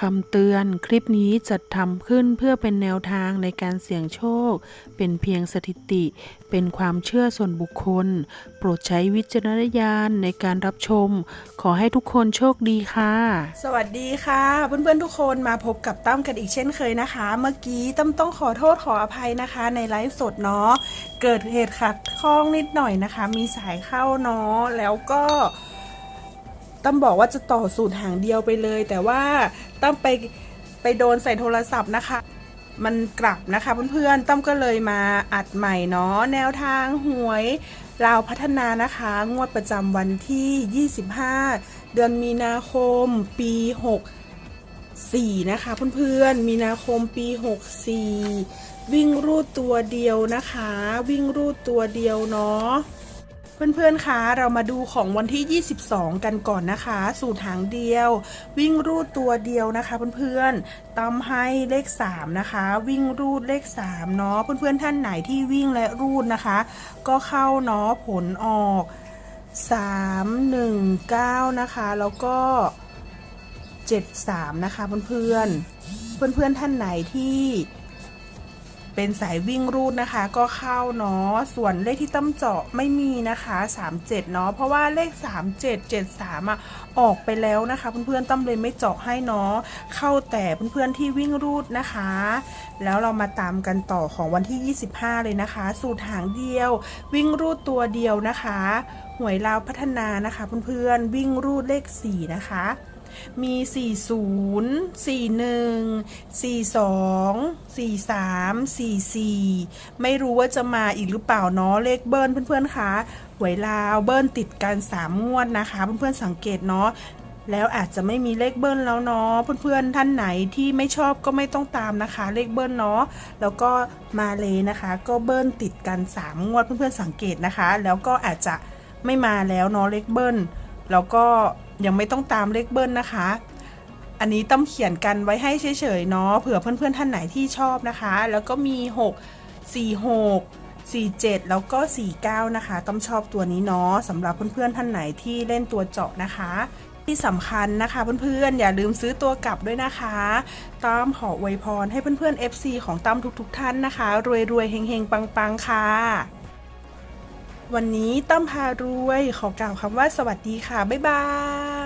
คำเตือนคลิปนี้จัดทำขึ้นเพื่อเป็นแนวทางในการเสี่ยงโชค เป็นเพียงสถิติ เป็นความเชื่อส่วนบุคคล โปรดใช้วิจารณญาณในการรับชม ขอให้ทุกคนโชคดีค่ะ สวัสดีค่ะเพื่อนๆทุกคนมาพบกับตั้มกันอีกเช่นเคยนะคะ เมื่อกี้ตั้มต้องขอโทษขออภัยนะคะ ในไลฟ์สดเนาะเกิดเหตุขัดข้องนิดหน่อยนะคะ มีสายเข้าเนาะแล้วก็ ตั้มบอกว่าจะต่อสูตรหางเดียวไปเลย แต่ว่าตั้มไปไปโดนใส่โทรศัพท์นะคะ มันกลับนะคะเพื่อนๆตั้มก็เลยมาอัดใหม่เนาะแนวทางหวยลาวพัฒนานะคะ งวดประจำวันที่ 25 เดือนมีนาคมปี 64 นะคะเพื่อนๆ มีนาคมปี 64 วิ่งรูดตัวเดียวนะคะ วิ่งรูดตัวเดียวเนาะ เพื่อนๆ คะ เรามาดูของวันที่ 22 กันก่อนนะคะ สูตรหางเดียว วิ่งรูดตัวเดียวนะคะ เพื่อนๆตำให้เลข 3 นะคะ วิ่งรูดเลข 3 เนาะ เพื่อนๆ ท่านไหนที่วิ่งและรูดนะคะ ก็เข้าเนาะ ผลออก 3 1 9 นะคะ แล้วก็ 73 นะคะ เพื่อนๆ เพื่อนๆ ท่านไหนที่ เป็นสายวิ่งรูดนะคะ ก็เข้าเนาะส่วนเลขที่ตั้มเจาะไม่มีนะคะ 37 เนาะเพราะว่าเลข 37 73อะออกไปแล้วนะคะเพื่อนๆตั้มเลยไม่เจาะให้เนาะเข้าแต่เพื่อนๆที่วิ่งรูดนะคะ แล้วเรามาตามกันต่อของวันที่ 25 เลยนะคะ สูตรหางเดียว วิ่งรูดตัวเดียวนะคะหวยลาวพัฒนานะคะเพื่อนๆวิ่งรูดเลข 4 นะคะ มี 40 41 42 43 44 ไม่รู้ว่าจะมาอีกหรือเปล่าเนาะเลขเบิ้ลเพื่อนๆคะหวยลาวเบิ้ลติดกัน3งวดนะคะ เพื่อนๆสังเกตเนาะแล้วอาจจะไม่มีเลขเบิ้ลแล้วเนาะเพื่อนๆท่านไหนที่ไม่ชอบก็ไม่ต้องตามนะคะ เลขเบิ้ลเนาะแล้วก็มาเลยนะคะ ก็เบิ้ลติดกัน3งวดเพื่อนๆสังเกตนะคะ แล้วก็อาจจะไม่มาแล้วเนาะเลขเบิ้ลแล้วก็ ยังไม่ต้องตามเลขเบิ้ลนะคะ อันนี้ต้องเขียนกันไว้ให้เฉยๆเนาะเผื่อเพื่อนๆท่านไหนที่ชอบนะคะ แล้วก็มี 6 4 6 47 แล้วก็ 49 นะคะ ต้องชอบตัวนี้เนาะสำหรับเพื่อนๆท่านไหนที่เล่นตัวเจาะนะคะ ที่สำคัญนะคะเพื่อนๆ อย่าลืมซื้อตัวกลับด้วยนะคะต้อมขออวยพรให้เพื่อนๆ FC ของตั้มทุกๆท่านนะคะ รวยๆเฮงๆ ปังๆ ค่ะ วันนี้ตั้มพารวยขอกล่าวคำว่าสวัสดีค่ะ บ๊ายบาย